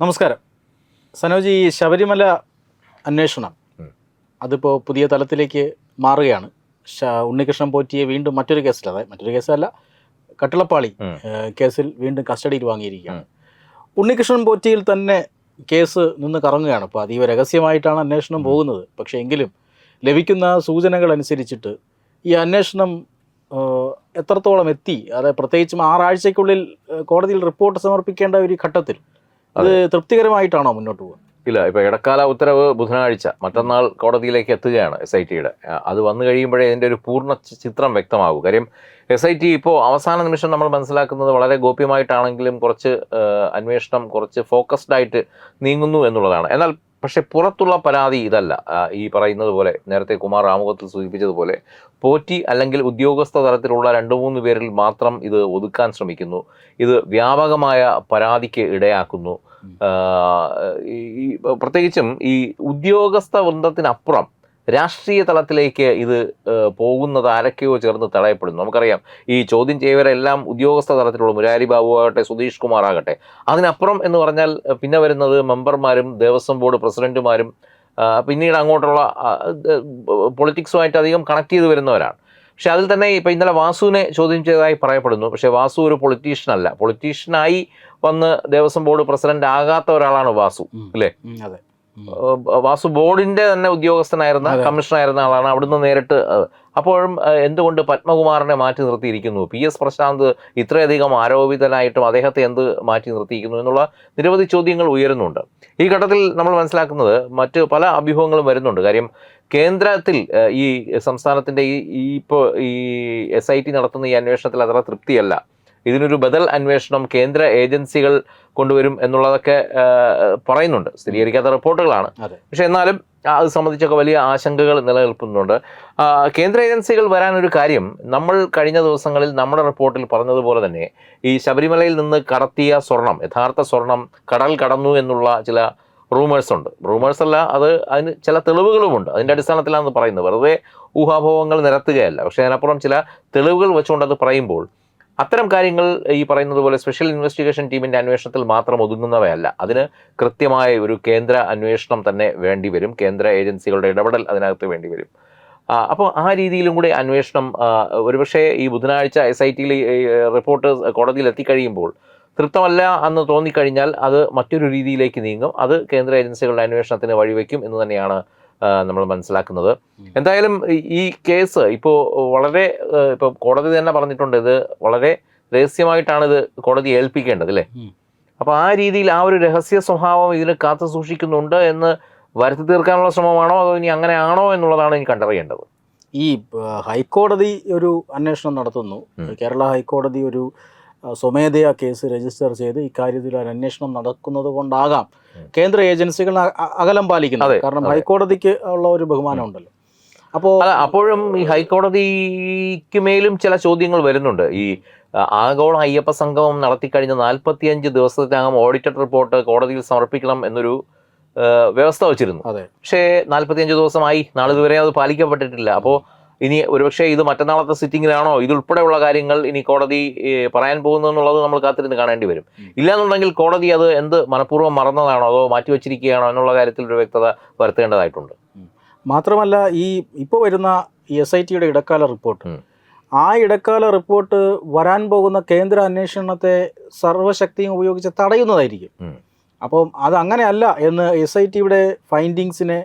നമസ്കാരം. സനോജി ഈ ശബരിമല അന്വേഷണം. അതിപ്പോൾ പുതിയ തലത്തിലേക്ക് മാറുകയാണ്. ഉണ്ണികൃഷ്ണൻ പോറ്റിയെ വീണ്ടും മറ്റൊരു കേസിൽ അതായത് മറ്റൊരു കേസല്ല കട്ടിളപ്പാളി കേസിൽ വീണ്ടും കസ്റ്റഡിയിൽ വാങ്ങിയിരിക്കുകയാണ്. ഉണ്ണികൃഷ്ണൻ പോറ്റിയിൽ തന്നെ കേസ് നിന്ന് കറങ്ങുകയാണ്. ഇപ്പോൾ അതീവ രഹസ്യമായിട്ടാണ് അന്വേഷണം പോകുന്നത്. പക്ഷേ എങ്കിലും ലഭിക്കുന്ന സൂചനകൾ അനുസരിച്ചിട്ട് ഈ അന്വേഷണം എത്രത്തോളം എത്തി? അതായത് പ്രത്യേകിച്ചും ആറാഴ്ചയ്ക്കുള്ളിൽ കോടതിയിൽ റിപ്പോർട്ട് സമർപ്പിക്കേണ്ട ഒരു ഘട്ടത്തിൽ അത് തൃപ്തികരമായിട്ടാണോ മുന്നോട്ട് പോകുന്നത് ഇല്ല ഇപ്പൊ ഇടക്കാല ഉത്തരവ് ബുധനാഴ്ച മറ്റന്നാൾ കോടതിയിലേക്ക് എത്തുകയാണ് എസ് ഐ ടിയുടെ അത് വന്നു കഴിയുമ്പോഴേ ഇതിന്റെ ഒരു പൂർണ ചിത്രം വ്യക്തമാകും. കാര്യം എസ് ഐ ടി ഇപ്പോൾ അവസാന നിമിഷം നമ്മൾ മനസ്സിലാക്കുന്നത് വളരെ ഗോപ്യമായിട്ടാണെങ്കിലും കുറച്ച് അന്വേഷണം കുറച്ച് ഫോക്കസ്ഡ് ആയിട്ട് നീങ്ങുന്നു എന്നുള്ളതാണ്. എന്നാൽ പക്ഷെ പുറത്തുള്ള പരാതി ഇതല്ല. ഈ പറയുന്നത് പോലെ നേരത്തെ കുമാർ ആമുഖത്തിൽ സൂചിപ്പിച്ചതുപോലെ പോറ്റി അല്ലെങ്കിൽ ഉദ്യോഗസ്ഥ തലത്തിലുള്ള രണ്ട് മൂന്ന് പേരിൽ മാത്രം ഇത് ഒതുക്കാൻ ശ്രമിക്കുന്നു. ഇത് വ്യാപകമായ പരാതിക്ക് ഇടയാക്കുന്നു. ഈ പ്രത്യേകിച്ചും ഈ ഉദ്യോഗസ്ഥ വൃന്ദത്തിനപ്പുറം രാഷ്ട്രീയ തലത്തിലേക്ക് ഇത് പോകുന്നത് ആരൊക്കെയോ ചേർന്ന് തടയപ്പെടുന്നു. നമുക്കറിയാം ഈ ചോദ്യം ചെയ്യവരെല്ലാം ഉദ്യോഗസ്ഥ തലത്തിലുള്ള മുരാരി ബാബു ആകട്ടെ സുധീഷ് കുമാർ ആകട്ടെ. അതിനപ്പുറം എന്ന് പറഞ്ഞാൽ പിന്നെ വരുന്നത് മെമ്പർമാരും ദേവസ്വം ബോർഡ് പ്രസിഡന്റുമാരും പിന്നീട് അങ്ങോട്ടുള്ള പൊളിറ്റിക്സുമായിട്ട് അധികം കണക്ട് ചെയ്ത് വരുന്നവരാണ്. പക്ഷെ അതിൽ തന്നെ ഇപ്പം ഇന്നലെ വാസുവിനെ ചോദ്യം ചെയ്തതായി പറയപ്പെടുന്നു. പക്ഷേ വാസു ഒരു പൊളിറ്റീഷ്യൻ അല്ല പൊളിറ്റീഷ്യനായി വന്ന് ദേവസ്വം ബോർഡ് പ്രസിഡന്റ് ആകാത്ത ഒരാളാണ് വാസു. അല്ലേ? അതെ. വാസു ബോർഡിന്റെ തന്നെ ഉദ്യോഗസ്ഥനായിരുന്ന. കമ്മീഷണറായിരുന്ന ആളാണ് അവിടുന്ന് നേരിട്ട് അപ്പോഴും എന്തുകൊണ്ട് പത്മകുമാറിനെ മാറ്റി നിർത്തിയിരിക്കുന്നു? പി എസ് പ്രശാന്ത് ഇത്രയധികം ആരോപിതനായിട്ടും അദ്ദേഹത്തെ എന്ത് മാറ്റി നിർത്തിയിരിക്കുന്നു എന്നുള്ള നിരവധി ചോദ്യങ്ങൾ ഉയരുന്നുണ്ട്. ഈ ഘട്ടത്തിൽ നമ്മൾ മനസ്സിലാക്കുന്നത് മറ്റ് പല അഭ്യൂഹങ്ങളും വരുന്നുണ്ട്. കാര്യം കേന്ദ്രത്തിൽ ഈ സംസ്ഥാനത്തിന്റെ ഈ ഈ ഇപ്പോൾ ഈ എസ് ഐ ടി നടത്തുന്ന ഈ അന്വേഷണത്തിൽ അത്ര തൃപ്തിയല്ല. ഇതിനൊരു ബദൽ അന്വേഷണം കേന്ദ്ര ഏജൻസികൾ കൊണ്ടുവരും എന്നുള്ളതൊക്കെ പറയുന്നുണ്ട്. സ്ഥിരീകരിക്കാത്ത റിപ്പോർട്ടുകളാണ്. പക്ഷെ എന്നാലും അത് സംബന്ധിച്ചൊക്കെ വലിയ ആശങ്കകൾ നിലനിൽക്കുന്നുണ്ട്. കേന്ദ്ര ഏജൻസികൾ വരാനൊരു കാര്യം നമ്മൾ കഴിഞ്ഞ ദിവസങ്ങളിൽ നമ്മുടെ റിപ്പോർട്ടിൽ പറഞ്ഞതുപോലെ തന്നെ ഈ ശബരിമലയിൽ നിന്ന് കടത്തിയ സ്വർണം യഥാർത്ഥ സ്വർണം കടൽ കടന്നു എന്നുള്ള ചില റൂമേഴ്സ് ഉണ്ട്. റൂമേഴ്സ് അല്ല അത് അതിന് ചില തെളിവുകളുമുണ്ട്. അതിന്റെ അടിസ്ഥാനത്തിലാണ് പറയുന്നത്. വെറുതെ ഊഹാഭോഹങ്ങൾ നിരത്തുകയല്ല. പക്ഷേ അതിനപ്പുറം ചില തെളിവുകൾ വെച്ചുകൊണ്ട് അത് പറയുമ്പോൾ അത്തരം കാര്യങ്ങൾ ഈ പറയുന്നത് പോലെ സ്പെഷ്യൽ ഇൻവെസ്റ്റിഗേഷൻ ടീമിന്റെ അന്വേഷണത്തിൽ മാത്രം ഒതുങ്ങുന്നവയല്ല. അതിന് കൃത്യമായ ഒരു കേന്ദ്ര അന്വേഷണം തന്നെ വേണ്ടി വരും. കേന്ദ്ര ഏജൻസികളുടെ ഇടപെടൽ അതിനകത്ത് വേണ്ടി വരും. അപ്പോൾ ആ രീതിയിലും കൂടി അന്വേഷണം ഒരുപക്ഷെ ഈ ബുധനാഴ്ച എസ് ഐ ടിയിൽ റിപ്പോർട്ട് കോടതിയിൽ എത്തിക്കഴിയുമ്പോൾ തൃപ്തമല്ല എന്ന് തോന്നിക്കഴിഞ്ഞാൽ അത് മറ്റൊരു രീതിയിലേക്ക് നീങ്ങും. അത് കേന്ദ്ര ഏജൻസികളുടെ അന്വേഷണത്തിന് വഴിവെക്കും എന്ന് തന്നെയാണ് നമ്മൾ മനസ്സിലാക്കുന്നത്. എന്തായാലും ഈ- കേസ് ഇപ്പോൾ വളരെ ഇപ്പോൾ കോടതി തന്നെ പറഞ്ഞിട്ടുണ്ട് ഇത് വളരെ രഹസ്യമായിട്ടാണ് ഇത് കോടതി ഏൽപ്പിക്കേണ്ടത് അല്ലേ? അപ്പോൾ ആ രീതിയിൽ ആ ഒരു രഹസ്യ സ്വഭാവം ഇതിന് കാത്തു സൂക്ഷിക്കുന്നുണ്ട് എന്ന് വരുത്തി തീർക്കാനുള്ള ശ്രമമാണോ അതോ ഇനി അങ്ങനെയാണോ ആണോ എന്നുള്ളതാണ് എനിക്ക് കണ്ടറിയേണ്ടത്? ഈ ഹൈക്കോടതി ഒരു അന്വേഷണം നടത്തുന്നു. കേരള ഹൈക്കോടതി ഒരു സ്വമേധയാ കേസ് രജിസ്റ്റർ ചെയ്ത് ഇക്കാര്യത്തിൽ ഒരു അന്വേഷണം നടക്കുന്നത് കൊണ്ടാകാം കേന്ദ്ര ഏജൻസികൾ അകലം പാലിക്കുന്നത്. കാരണം. ഹൈക്കോടതിക്ക് ഉള്ള ഒരു ബഹുമാനം ഉണ്ടല്ലോ. അപ്പോൾ അപ്പോഴും ഈ ഹൈക്കോടതിക്ക് മേലും ചില ചോദ്യങ്ങൾ വരുന്നുണ്ട്. ഈ ആഗോള അയ്യപ്പ സംഗമം നടത്തിക്കഴിഞ്ഞ നാൽപ്പത്തിയഞ്ച് ദിവസത്തിനകം ഓഡിറ്റഡ് റിപ്പോർട്ട് കോടതിയിൽ സമർപ്പിക്കണം എന്നൊരു വ്യവസ്ഥ വച്ചിരുന്നു. അതെ. പക്ഷേ നാൽപ്പത്തിയഞ്ച് ദിവസമായി. നാളിതുവരെ അത് പാലിക്കപ്പെട്ടിട്ടില്ല. അപ്പോൾ ഇനി ഒരുപക്ഷെ ഇത് മറ്റന്നാളത്തെ സിറ്റിങ്ങിലാണോ ഇതുൾപ്പെടെയുള്ള കാര്യങ്ങൾ ഇനി കോടതി പറയാൻ പോകുന്നു എന്നുള്ളത് നമ്മൾ കാത്തിരുന്ന് കാണേണ്ടി വരും. ഇല്ലാന്നുണ്ടെങ്കിൽ കോടതി അത് എന്ത് മനഃപൂർവം മറന്നതാണോ അതോ മാറ്റിവെച്ചിരിക്കുകയാണോ എന്നുള്ള കാര്യത്തിൽ ഒരു വ്യക്തത വരുത്തേണ്ടതായിട്ടുണ്ട്. മാത്രമല്ല ഈ ഇപ്പോൾ വരുന്ന എസ് ഐ ടിയുടെ ഇടക്കാല റിപ്പോർട്ട്. ആ ഇടക്കാല റിപ്പോർട്ട് വരാൻ പോകുന്ന കേന്ദ്ര അന്വേഷണത്തെ സർവശക്തിയും ഉപയോഗിച്ച് തടയുന്നതായിരിക്കും. അപ്പം അത് അങ്ങനെയല്ല എന്ന് എസ് ഐ ടിയുടെ ഫൈൻഡിങ്സിനെ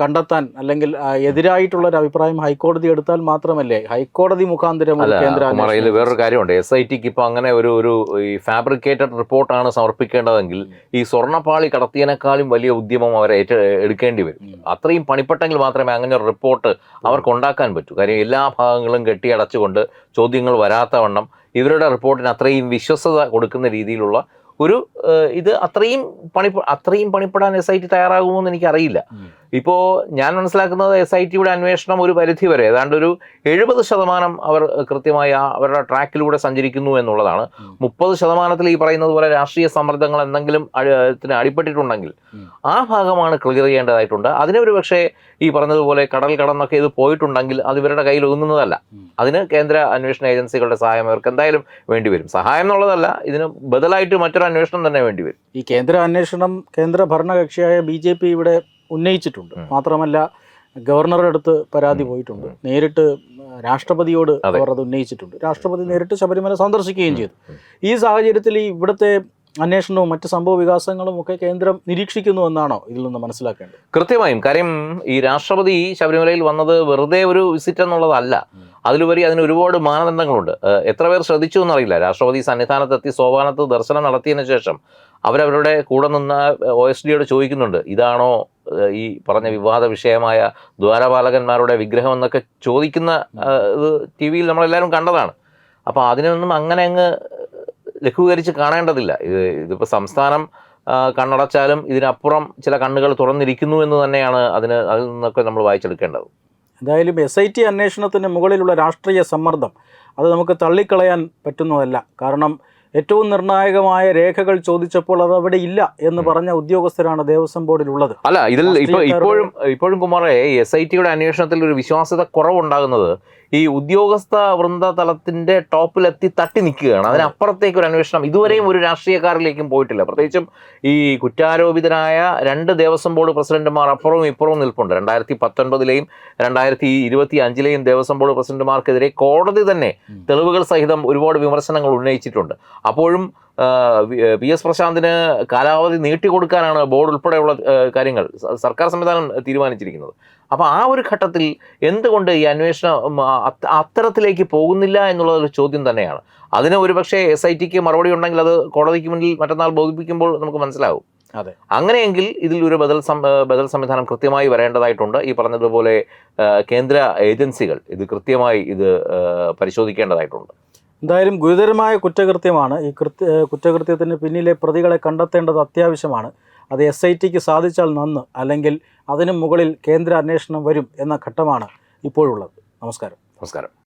കണ്ടെത്താൻ അല്ലെങ്കിൽ എതിരായിട്ടുള്ള ഒരു അഭിപ്രായം ഹൈക്കോടതി എടുത്താൽ മാത്രമല്ലേ? ഹൈക്കോടതി മുഖാന്തരം കേന്ദ്ര വേറൊരു കാര്യമുണ്ട്. എസ് ഐ ടിക്ക് ഇപ്പൊ അങ്ങനെ ഒരു ഒരു ഈ ഫാബ്രിക്കേറ്റഡ് റിപ്പോർട്ടാണ് സമർപ്പിക്കേണ്ടതെങ്കിൽ ഈ സ്വർണപ്പാളി കടത്തിയതിനേക്കാളും വലിയ ഉദ്യമം അവരെ ഏറ്റ എടുക്കേണ്ടി വരും. അത്രയും പണിപ്പെട്ടെങ്കിൽ മാത്രമേ അങ്ങനെ ഒരു റിപ്പോർട്ട് അവർക്ക് ഉണ്ടാക്കാൻ പറ്റൂ. കാര്യം എല്ലാ ഭാഗങ്ങളും കെട്ടിയടച്ചുകൊണ്ട് ചോദ്യങ്ങൾ വരാത്തവണ്ണം ഇവരുടെ റിപ്പോർട്ടിന് അത്രയും വിശ്വസത കൊടുക്കുന്ന രീതിയിലുള്ള ഒരു ഇത് അത്രയും പണി അത്രയും പണിപ്പെടാൻ എസ് ഐ ടി തയ്യാറാകുമോ എന്ന് എനിക്കറിയില്ല. ഇപ്പോൾ ഞാൻ മനസ്സിലാക്കുന്നത് എസ് ഐ ടിയുടെ അന്വേഷണം ഒരു പരിധി വരെ ഏതാണ്ട് ഒരു എഴുപത് ശതമാനം അവർ കൃത്യമായി അവരുടെ ട്രാക്കിലൂടെ സഞ്ചരിക്കുന്നു എന്നുള്ളതാണ്. മുപ്പത് ശതമാനത്തിൽ ഈ പറയുന്നത് പോലെ രാഷ്ട്രീയ സമ്മർദ്ദങ്ങൾ എന്തെങ്കിലും അടി- അടിപ്പെട്ടിട്ടുണ്ടെങ്കിൽ ആ ഭാഗമാണ് ക്ലിയർ ചെയ്യേണ്ടതായിട്ടുണ്ട്. അതിനൊരു ഒരു പക്ഷേ ഈ പറഞ്ഞതുപോലെ കടൽ കടന്നൊക്കെ ഇത് പോയിട്ടുണ്ടെങ്കിൽ അത് ഇവരുടെ കയ്യിൽ ഒതുങ്ങുന്നതല്ല. അതിന് കേന്ദ്ര അന്വേഷണ ഏജൻസികളുടെ സഹായം അവർക്ക് എന്തായാലും വേണ്ടിവരും സഹായം എന്നുള്ളതല്ല ഇതിന് ബദലായിട്ട് മറ്റൊരു അന്വേഷണം തന്നെ വേണ്ടി വരും. ഈ കേന്ദ്ര അന്വേഷണം കേന്ദ്ര ഭരണകക്ഷിയായ ബി ജെ പി ഇവിടെ ഉന്നയിച്ചിട്ടുണ്ട്. മാത്രമല്ല ഗവർണറുടെ അടുത്ത് പരാതി. പോയിട്ടുണ്ട്. നേരിട്ട് രാഷ്ട്രപതിയോട്. അവർ അത് ഉന്നയിച്ചിട്ടുണ്ട്. രാഷ്ട്രപതി നേരിട്ട് ശബരിമല സന്ദർശിക്കുകയും ചെയ്തു. ഈ സാഹചര്യത്തിൽ ഈ ഇവിടുത്തെ അന്വേഷണവും മറ്റ് സംഭവ വികാസങ്ങളും ഒക്കെ കേന്ദ്രം നിരീക്ഷിക്കുന്നു എന്നാണോ ഇതിൽ നിന്ന് മനസ്സിലാക്കേണ്ടത്? കൃത്യമായും. കാര്യം ഈ രാഷ്ട്രപതി ശബരിമലയിൽ വന്നത് വെറുതെ ഒരു വിസിറ്റ് എന്നുള്ളതല്ല. അതിലുപരി അതിന് ഒരുപാട് മാനദണ്ഡങ്ങളുണ്ട്. എത്ര പേർ ശ്രദ്ധിച്ചു എന്നറിയില്ല. രാഷ്ട്രപതി സന്നിധാനത്തെത്തി സോപാനത്ത് ദർശനം നടത്തിയതിനു ശേഷം അവരവരുടെ കൂടെ നിന്ന ഒ എസ് ഡിയോട് ചോദിക്കുന്നുണ്ട്. ഇതാണോ ഈ പറഞ്ഞ വിവാദ വിഷയമായ ദ്വാരപാലകന്മാരുടെ വിഗ്രഹം എന്നൊക്കെ ചോദിക്കുന്ന ഇത് ടി വിയിൽ നമ്മളെല്ലാവരും കണ്ടതാണ്. അപ്പോൾ അതിനൊന്നും അങ്ങനെ അങ്ങ് ലഘൂകരിച്ച് കാണേണ്ടതില്ല. ഇത് ഇതിപ്പോൾ സംസ്ഥാനം കണ്ണടച്ചാലും ഇതിനപ്പുറം ചില കണ്ണുകൾ തുറന്നിരിക്കുന്നു എന്ന് തന്നെയാണ് അതിന് അതിൽ നിന്നൊക്കെ നമ്മൾ വായിച്ചെടുക്കേണ്ടത്. എന്തായാലും എസ് ഐ ടി അന്വേഷണത്തിന് മുകളിലുള്ള രാഷ്ട്രീയ സമ്മർദ്ദം അത് നമുക്ക് തള്ളിക്കളയാൻ പറ്റുന്നതല്ല. കാരണം ഏറ്റവും നിർണായകമായ രേഖകൾ ചോദിച്ചപ്പോൾ അത് അവിടെ ഇല്ല എന്ന് പറഞ്ഞ ഉദ്യോഗസ്ഥരാണ് ദേവസ്വം ബോർഡിലുള്ളത്. അല്ല ഇതിൽ ഇപ്പോൾ ഇപ്പോഴും ഇപ്പോഴും കുമാറെ എസ് ഐ ടിയുടെ അന്വേഷണത്തിൽ ഒരു വിശ്വാസ്യത കുറവുണ്ടാകുന്നത് ഈ ഉദ്യോഗസ്ഥ വൃന്ദ തലത്തിന്റെ ടോപ്പിലെത്തി തട്ടി നിൽക്കുകയാണ്. അതിനപ്പുറത്തേക്ക് ഒരു അന്വേഷണം. ഇതുവരെയും ഒരു രാഷ്ട്രീയക്കാരിലേക്കും പോയിട്ടില്ല. പ്രത്യേകിച്ചും ഈ കുറ്റാരോപിതനായ രണ്ട് ദേവസ്വം ബോർഡ് പ്രസിഡന്റുമാർ അപ്പുറവും ഇപ്പുറവും നിൽപ്പുണ്ട്. രണ്ടായിരത്തി പത്തൊൻപതിലെയും രണ്ടായിരത്തി ഇരുപത്തി അഞ്ചിലെയും ദേവസ്വം ബോർഡ് പ്രസിഡന്റുമാർക്കെതിരെ കോടതി തന്നെ തെളിവുകൾ സഹിതം ഒരുപാട് വിമർശനങ്ങൾ ഉന്നയിച്ചിട്ടുണ്ട്. അപ്പോഴും പി എസ് പ്രശാന്തിന് കാലാവധി നീട്ടിക്കൊടുക്കാനാണ് ബോർഡ് ഉൾപ്പെടെയുള്ള കാര്യങ്ങൾ സർക്കാർ സംവിധാനം തീരുമാനിച്ചിരിക്കുന്നത്. അപ്പോൾ ആ ഒരു ഘട്ടത്തിൽ എന്തുകൊണ്ട് ഈ അന്വേഷണം അത്തരത്തിലേക്ക് പോകുന്നില്ല എന്നുള്ള ഒരു ചോദ്യം തന്നെയാണ്. അതിന് ഒരുപക്ഷെ എസ് ഐ ടിക്ക് മറുപടി ഉണ്ടെങ്കിൽ അത് കോടതിക്ക് മുന്നിൽ മറ്റന്നാൾ ബോധിപ്പിക്കുമ്പോൾ നമുക്ക് മനസ്സിലാവും. അതെ. അങ്ങനെയെങ്കിൽ ഇതിൽ ഒരു ബദൽ സം ബദൽ സംവിധാനം കൃത്യമായി വരേണ്ടതായിട്ടുണ്ട്. ഈ പറഞ്ഞതുപോലെ കേന്ദ്ര ഏജൻസികൾ ഇത് കൃത്യമായി ഇത് പരിശോധിക്കേണ്ടതായിട്ടുണ്ട്. എന്തായാലും ഗുരുതരമായ കുറ്റകൃത്യമാണ്. ഈ കൃത്യ കുറ്റകൃത്യത്തിന് പിന്നിലെ പ്രതികളെ കണ്ടെത്തേണ്ടത് അത്യാവശ്യമാണ്. അത് എസ് ഐ ടിക്ക് സാധിച്ചാൽ നന്ന് അല്ലെങ്കിൽ അതിനു മുകളിൽ കേന്ദ്ര അന്വേഷണം വരും എന്ന ഘട്ടമാണ് ഇപ്പോഴുള്ളത്. നമസ്കാരം. നമസ്കാരം.